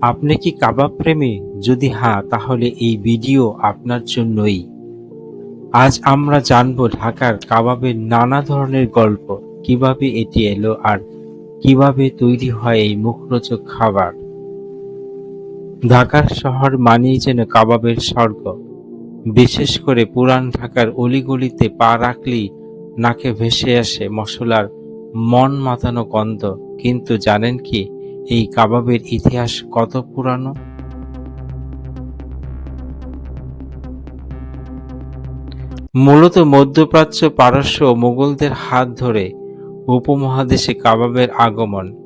আপনি কি কাবাব প্রেমী? যদি হ্যাঁ তাহলে এই ভিডিও আপনার জন্যই। আজ আমরা জানব ঢাকার কাবাবের নানা ধরনের গল্প, কীভাবে এটি এলো আর কীভাবে তৈরি হয় এই মুখরোচক খাবার। ঢাকার শহর মানেই যেন কাবাবের স্বর্গ। বিশেষ করে পুরান ঢাকার অলিগলিতে পা রাখলেই নাকে ভেসে আসে মশলার মন মাতানো গন্ধ। কিন্তু জানেন কি এই কাবাবের ইতিহাস কত পুরানো? মূলত মধ্যপ্রাচ্য, পারস্য ও মুঘলদের হাত ধরে উপমহাদেশে কাবাবের আগমন।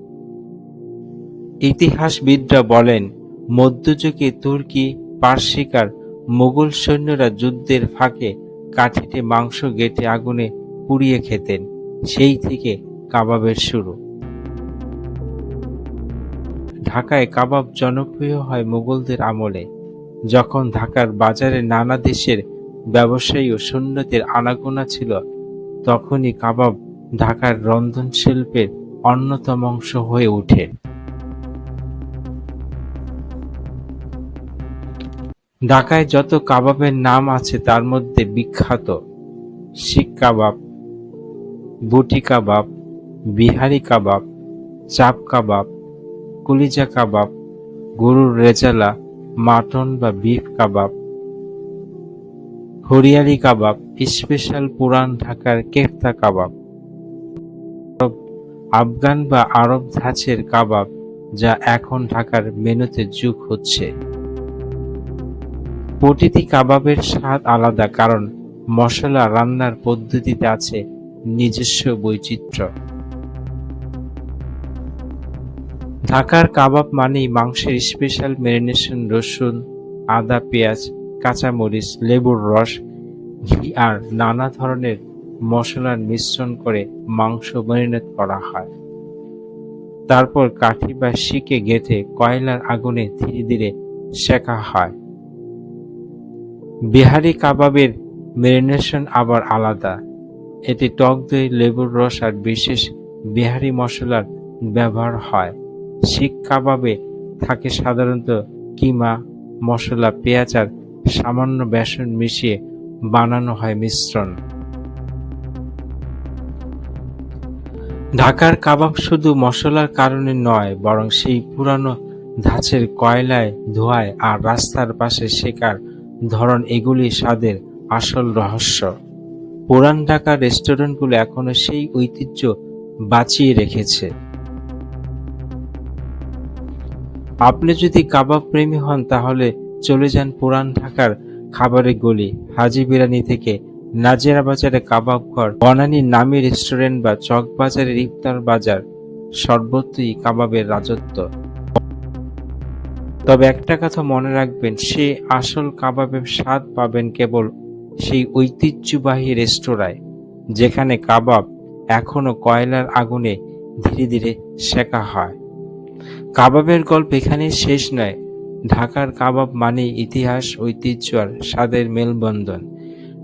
ইতিহাসবিদরা বলেন, মধ্যযুগে তুর্কি পার্সিকার মোগল সৈন্যরা যুদ্ধের ফাঁকে কাঠিতে মাংস গেটে আগুনে পুড়িয়ে খেতেন। সেই থেকে কাবাবের শুরু। ঢাকায় কাবাব জনপ্রিয় হয় মুঘলদের আমলে, যখন ঢাকার বাজারে নানা দেশের ব্যবসায়ী ও সৈন্যদের আনাগোনা ছিল, তখনই কাবাব ঢাকার রন্ধন শিল্পের অন্যতম অংশ হয়ে ওঠে। ঢাকায় যত কাবাবের নাম আছে তার মধ্যে বিখ্যাত শিখ কাবাব, বুটি কাবাব, বিহারি কাবাব, চাপ কাবাব কলিজা কাবাব, গরুর রেজালা মাটন বা বিফ কাবাব, হরিয়ালি কাবাব, স্পেশাল পুরান ঢাকার কেফতা কাবাব, আফগান বা আরব ধাঁচের কাবাব যা এখন ঢাকার মেনুতে যোগ হচ্ছে। প্রতিটি কাবাবের স্বাদ আলাদা, কারণ মশলা রান্নার পদ্ধতিতে আছে নিজস্ব বৈচিত্র্য। ঢাকার কাবাব মানেই মাংসের স্পেশাল ম্যারিনেশন রসুন, আদা, পেঁয়াজ, কাঁচামরিচ, লেবুর রস, ঘি আর নানা ধরনের মশলার মিশ্রণ করে মাংস ম্যারিনেট করা হয়। তারপর কাঠি বা শিকে গেঁথে কয়লার আগুনে ধীরে ধীরে শেখা হয়। বিহারি কাবাবের ম্যারিনেশন আবার আলাদা। এতে টক দই, লেবুর রস আর বিশেষ বিহারি মশলার ব্যবহার হয়। শিক কাবাবে থাকে সাধারণত কিমা, মশলা, পেঁয়াজ আর সামান্য বেসন মিশিয়ে বানানো হয় মিশ্রণ। ঢাকার কাবাব শুধু মশলার কারণে নয়, বরং সেই পুরানো ধাঁচের কয়লায়, ধোয়ায় আর রাস্তার পাশে শেখার ধরন এগুলি স্বাদের আসল রহস্য। পুরান ঢাকার রেস্টুরেন্টগুলো এখনও সেই ঐতিহ্য বাঁচিয়ে রেখেছে। আপনি যদি কাবাব প্রেমী হন, তাহলে চলে যান পুরান ঢাকার খাবারের গলি, হাজি বিরানি থেকে নাজিরা বাজারে কাবাব ঘর, বনানী নামি রেস্টুরেন্ট বা চক বাজারের ইফতার বাজার। সর্বত্রই কাবাবের রাজত্ব। তবে একটা কথা মনে রাখবেন, সে আসল কাবাবের স্বাদ পাবেন কেবল সেই ঐতিহ্যবাহী রেস্তোরাঁয়, যেখানে কাবাব এখনও কয়লার আগুনে ধীরে ধীরে শেখা হয়। কাবাবের গল্প এখানে শেষ নয়। ঢাকার কাবাব মানে ইতিহাস, ঐতিহ্য আর স্বাদের মেলবন্ধন।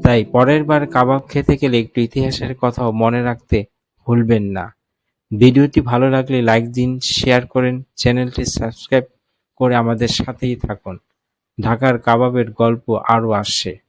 তাই পরের বার কাবাব খেতে গেলে একটু ইতিহাসের কথাও মনে রাখতে ভুলবেন না। ভিডিওটি ভালো লাগলে লাইক দিন, শেয়ার করেন, চ্যানেলটি সাবস্ক্রাইব করে আমাদের সাথেই থাকুন। ঢাকার কাবাবের গল্প আরও আসছে।